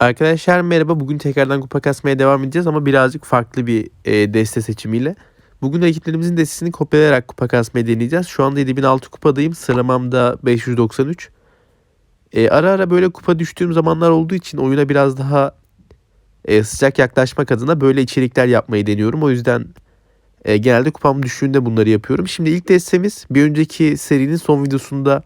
Arkadaşlar merhaba. Bugün tekrardan kupa kasmaya devam edeceğiz ama birazcık farklı bir e, deste seçimiyle. Bugün rakiplerimizin destesini kopyalayarak kupa kasmayı deneyeceğiz. Şu anda 7006 kupadayım. Sıramam da 593. E, ara ara böyle kupa düştüğüm zamanlar olduğu için oyuna biraz daha e, sıcak yaklaşmak adına böyle içerikler yapmayı deniyorum. O yüzden e, genelde kupam düştüğünde bunları yapıyorum. Şimdi ilk destemiz bir önceki serinin son videosunda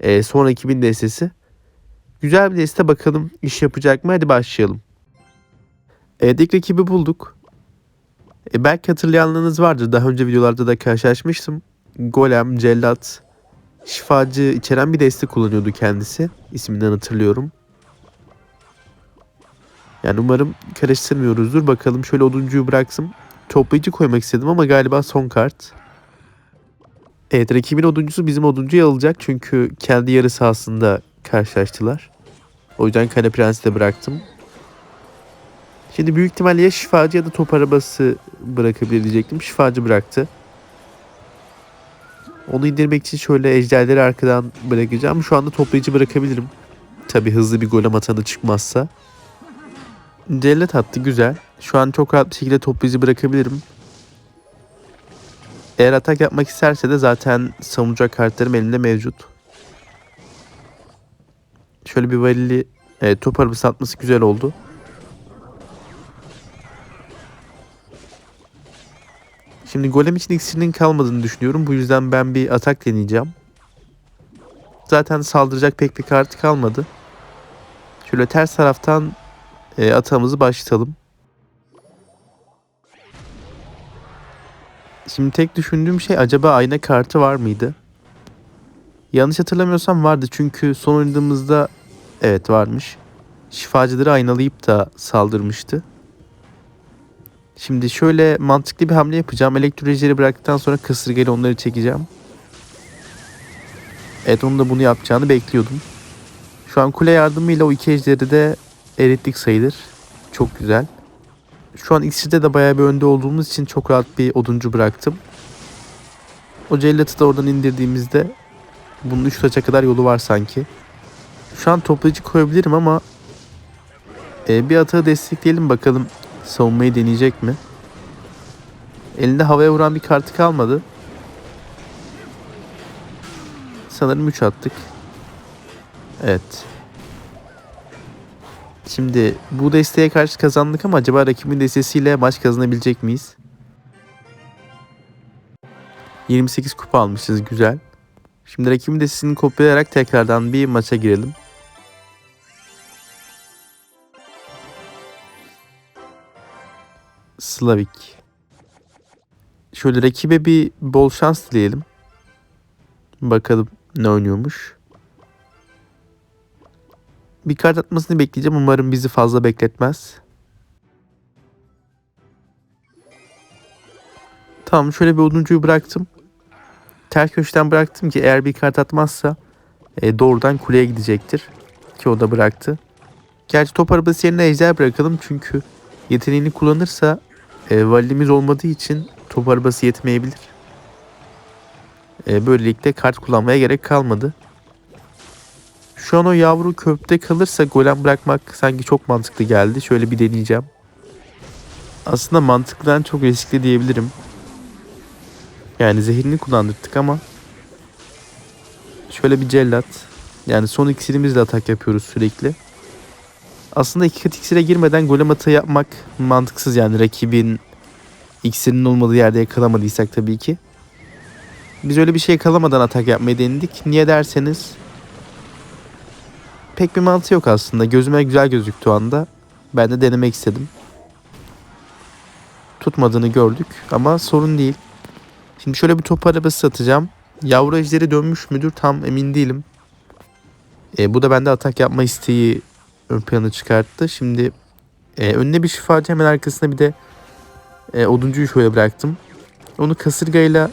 e, son ekibin destesi. Güzel bir deste bakalım iş yapacak mı? Hadi başlayalım. İlk rakibi bulduk. E, belki hatırlayanlarınız vardır. Daha önce videolarda da karşılaşmıştım. Golem, Cellat, şifacı içeren bir deste kullanıyordu kendisi. İsminden hatırlıyorum. Yani umarım karıştırmıyoruzdur. Bakalım şöyle oduncuyu bıraksın. Toplayıcı koymak istedim ama galiba son kart. Evet rakibin oduncusu bizim oduncuyu alacak. Çünkü kendi yarı sahasında karşılaştılar. O yüzden Kale Prens'i de bıraktım. Şimdi büyük ihtimalle ya şifacı ya da top arabası bırakabilir diyecektim. Şifacı bıraktı. Onu indirmek için şöyle ejderleri arkadan bırakacağım. Şu anda toplayıcı bırakabilirim. Tabi hızlı bir golem atanı çıkmazsa. Cellat attı güzel. Şu an çok rahat bir şekilde toplayıcı bırakabilirim. Eğer atak yapmak isterse de zaten savunacak kartlarım elimde mevcut. Şöyle bir valili e, top arabası atması güzel oldu. Şimdi golem için iksirinin kalmadığını düşünüyorum. Bu yüzden ben bir atak deneyeceğim. Zaten saldıracak pek bir kartı kalmadı. Şöyle ters taraftan e, atağımızı başlatalım. Şimdi tek düşündüğüm şey acaba ayna kartı var mıydı? Yanlış hatırlamıyorsam vardı çünkü son oynadığımızda evet varmış. Şifacıları aynalayıp da saldırmıştı. Şimdi şöyle mantıklı bir hamle yapacağım. Elektrolojleri bıraktıktan sonra kasırgayla onları çekeceğim. Evet onun da bunu yapacağını bekliyordum. Şu an kule yardımıyla o iki ejderi de erittik sayılır. Çok güzel. Şu an ikisinde de bayağı bir önde olduğumuz için çok rahat bir oduncu bıraktım. O cellatı da oradan indirdiğimizde bunun 3 taça kadar yolu var sanki. Şu an toplayıcı koyabilirim ama e, bir atağı destekleyelim bakalım savunmayı deneyecek mi? Elinde havaya vuran bir kartı kalmadı. Sanırım 3 attık. Evet. Şimdi bu desteğe karşı kazandık ama acaba rakibin destesiyle maç kazanabilecek miyiz? 28 kupa almışız güzel. Şimdi rakibin destesini kopyalayarak tekrardan bir maça girelim. Slavik. Şöyle rakibe bir bol şans dileyelim. Bakalım ne oynuyormuş. Bir kart atmasını bekleyeceğim. Umarım bizi fazla bekletmez. Tamam şöyle bir oduncuyu bıraktım. Ters köşeden bıraktım ki eğer bir kart atmazsa e, doğrudan kuleye gidecektir. Ki o da bıraktı. Gerçi top arabası yerine ejder bırakalım çünkü yeteneğini kullanırsa e, valimiz olmadığı için top arabası yetmeyebilir. E, böylelikle kart kullanmaya gerek kalmadı. Şu an o yavru köpte kalırsa golem bırakmak sanki çok mantıklı geldi. Şöyle bir deneyeceğim. Aslında mantıklıdan çok riskli diyebilirim. Yani zehrini kullandırdık ama şöyle bir cellat. Yani son iksirimizle atak yapıyoruz sürekli. Aslında iki kat iksire girmeden golem atağı yapmak mantıksız yani rakibin iksirinin olmadığı yerde yakalamadıysak tabii ki. Biz öyle bir şey yakalamadan atak yapmayı denedik. Niye derseniz pek bir mantığı yok aslında. Gözüme güzel gözüktü o anda. Ben de denemek istedim. Tutmadığını gördük ama sorun değil. Şimdi şöyle bir top arabası satacağım. Yavru ejderi dönmüş müdür tam emin değilim. E, bu da bende atak yapma isteği ön plana çıkarttı. Şimdi e, önüne bir şifacı hemen arkasına bir de e, oduncuyu şöyle bıraktım. Onu kasırgayla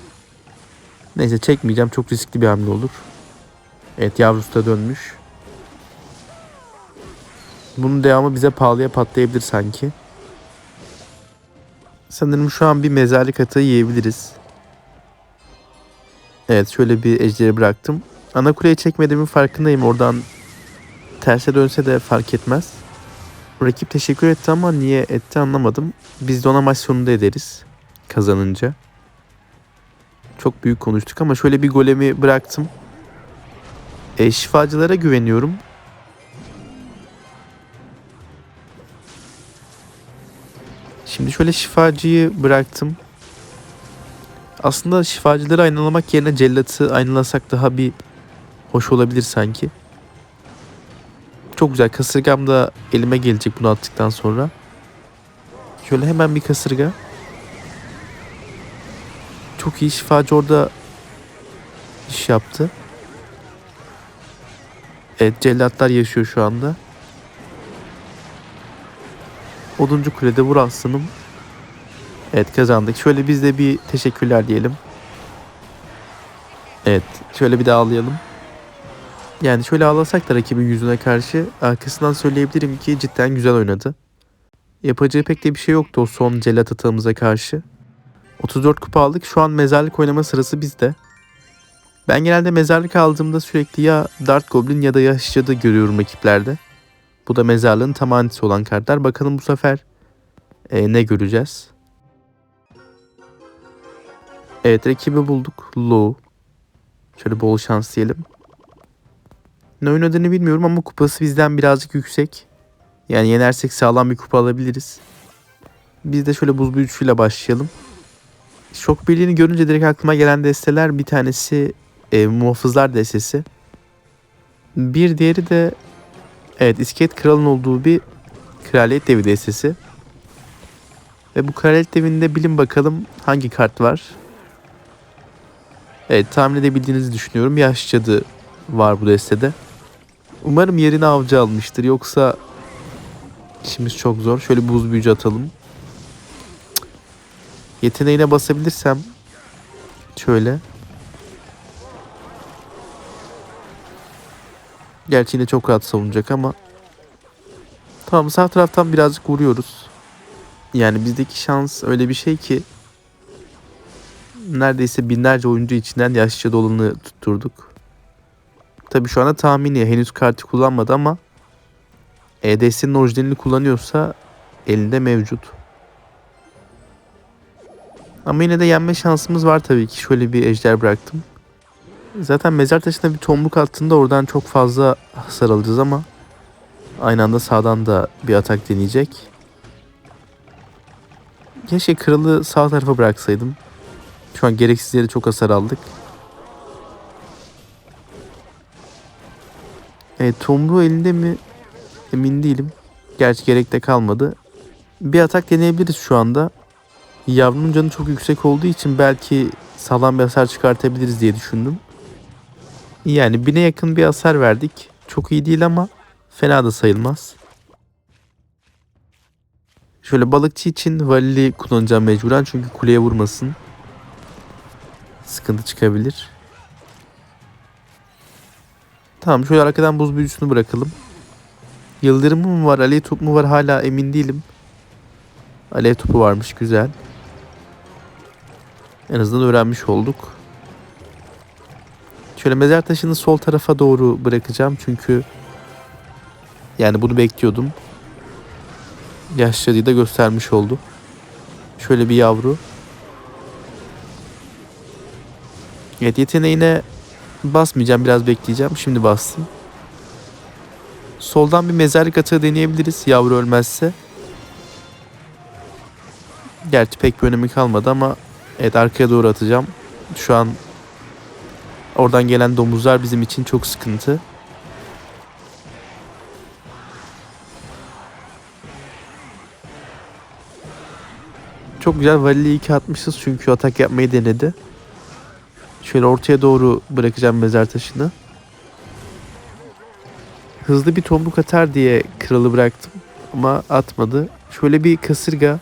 neyse çekmeyeceğim. Çok riskli bir hamle olur. Evet yavrusu da dönmüş. Bunun devamı bize pahalıya patlayabilir sanki. Sanırım şu an bir mezarlık atağı yiyebiliriz. Evet şöyle bir ejderi bıraktım. Ana kuleye çekmediğimin farkındayım. Oradan terse dönse de fark etmez. Rakip teşekkür etti ama niye etti anlamadım. Biz de ona maç sonunda ederiz. Kazanınca. Çok büyük konuştuk ama şöyle bir golemi bıraktım. E, şifacılara güveniyorum. Şimdi şöyle şifacıyı bıraktım. Aslında şifacıları aynalamak yerine cellatı aynalasak daha bir hoş olabilir sanki. Çok güzel. Kasırgam da elime gelecek bunu attıktan sonra. Şöyle hemen bir kasırga. Çok iyi şifacı orada iş yaptı. Evet cellatlar yaşıyor şu anda. Oduncu kulede vur aslanım. Evet kazandık. Şöyle biz de bir teşekkürler diyelim. Evet şöyle bir daha ağlayalım. Yani şöyle ağlasak da rakibin yüzüne karşı arkasından söyleyebilirim ki cidden güzel oynadı. Yapacağı pek de bir şey yoktu o son celat atağımıza karşı. 34 kupa aldık. Şu an mezarlık oynama sırası bizde. Ben genelde mezarlık aldığımda sürekli ya Dart Goblin ya da Yaş Cadı görüyorum ekiplerde. Bu da mezarlığın tam antisi olan kartlar. Bakalım bu sefer e, ne göreceğiz. Evet rakibi bulduk. Low. Şöyle bol şans diyelim. Ne oynadığını bilmiyorum ama kupası bizden birazcık yüksek. Yani yenersek sağlam bir kupa alabiliriz. Biz de şöyle buz büyücüsüyle başlayalım. Şok birliğini görünce direkt aklıma gelen desteler bir tanesi e, muhafızlar destesi. Bir diğeri de evet iskelet kralın olduğu bir kraliyet devi destesi. Ve bu kraliyet devinde bilin bakalım hangi kart var. Evet tahmin edebildiğinizi düşünüyorum. Yaş cadı var bu destede. Umarım yerini avcı almıştır. Yoksa işimiz çok zor. Şöyle buz büyücü atalım. Yeteneğine basabilirsem şöyle. Gerçi yine çok rahat savunacak ama tamam sağ taraftan birazcık vuruyoruz. Yani bizdeki şans öyle bir şey ki neredeyse binlerce oyuncu içinden yaşça dolanı tutturduk. Tabi şu anda tahmini henüz kartı kullanmadı ama EDS'nin orijinalini kullanıyorsa elinde mevcut. Ama yine de yenme şansımız var tabii ki. Şöyle bir ejder bıraktım. Zaten mezar taşına bir tombuk attığında oradan çok fazla hasar alacağız ama aynı anda sağdan da bir atak deneyecek. Keşke kralı sağ tarafa bıraksaydım. Şu an gereksiz yere çok hasar aldık. Evet tomruğu elinde mi emin değilim. Gerçi gerek de kalmadı. Bir atak deneyebiliriz şu anda. Yavrunun canı çok yüksek olduğu için belki sağlam bir hasar çıkartabiliriz diye düşündüm. Yani bine yakın bir hasar verdik. Çok iyi değil ama fena da sayılmaz. Şöyle balıkçı için valili kullanacağım mecburen çünkü kuleye vurmasın. Sıkıntı çıkabilir. Tamam şöyle arkadan buz büyücüsünü bırakalım. Yıldırım mı var, alev top mu var hala emin değilim. Alev topu varmış güzel. En azından öğrenmiş olduk. Şöyle mezar taşını sol tarafa doğru bırakacağım çünkü yani bunu bekliyordum. Yaşlıyı da göstermiş oldu. Şöyle bir yavru. Evet yeteneğine basmayacağım biraz bekleyeceğim. Şimdi bastım. Soldan bir mezarlık atığı deneyebiliriz yavru ölmezse. Gerçi pek bir önemi kalmadı ama evet arkaya doğru atacağım. Şu an oradan gelen domuzlar bizim için çok sıkıntı. Çok güzel Vali'yi 2 atmışız çünkü atak yapmayı denedi. Şöyle ortaya doğru bırakacağım mezar taşını. Hızlı bir tombuk atar diye kralı bıraktım ama atmadı. Şöyle bir kasırga.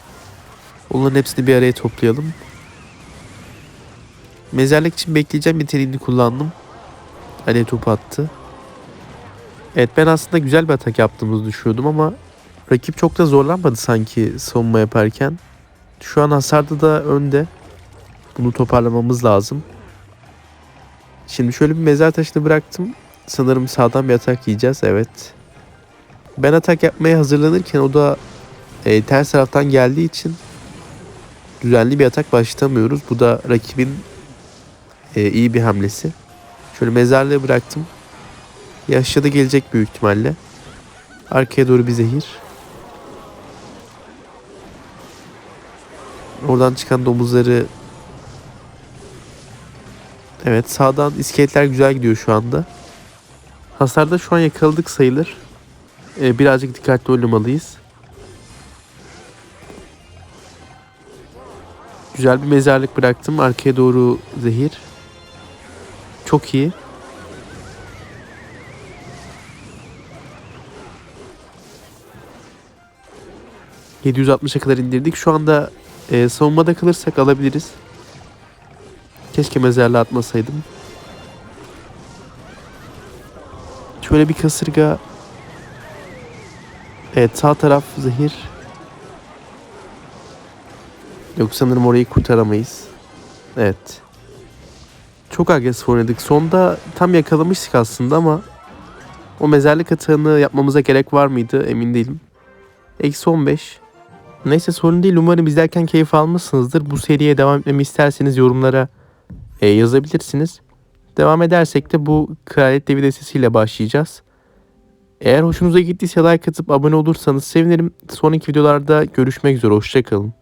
Onların hepsini bir araya toplayalım. Mezarlık için bekleyeceğim yeteneğini kullandım. Alev topu attı. Evet ben aslında güzel bir atak yaptığımızı düşünüyordum ama rakip çok da zorlanmadı sanki savunma yaparken. Şu an hasarda da önde. Bunu toparlamamız lazım. Şimdi şöyle bir mezar taşını bıraktım. Sanırım sağdan bir atak yiyeceğiz. Evet. Ben atak yapmaya hazırlanırken o da e, ters taraftan geldiği için düzenli bir atak başlatamıyoruz. Bu da rakibin e, iyi bir hamlesi. Şöyle mezarlığı bıraktım. Yaşça da gelecek büyük ihtimalle. Arkaya doğru bir zehir. Oradan çıkan domuzları Evet sağdan iskeletler güzel gidiyor şu anda. Hasarda şu an yakaladık sayılır. Ee, birazcık dikkatli oynamalıyız. Güzel bir mezarlık bıraktım. Arkaya doğru zehir. Çok iyi. ...760'a kadar indirdik. Şu anda e, savunmada kalırsak alabiliriz. Keşke mezarlığa atmasaydım. Şöyle bir kasırga. Evet sağ taraf zehir. Yok sanırım orayı kurtaramayız. Evet. Çok agresif oynadık. Sonda tam yakalamıştık aslında ama o mezarlık atağını yapmamıza gerek var mıydı emin değilim. Eksi 15. Neyse sorun değil. Umarım izlerken keyif almışsınızdır. Bu seriye devam etmemi isterseniz yorumlara e, yazabilirsiniz. Devam edersek de bu Kraliyet Devi destesiyle başlayacağız. Eğer hoşunuza gittiyse like atıp abone olursanız sevinirim. Sonraki videolarda görüşmek üzere. Hoşçakalın.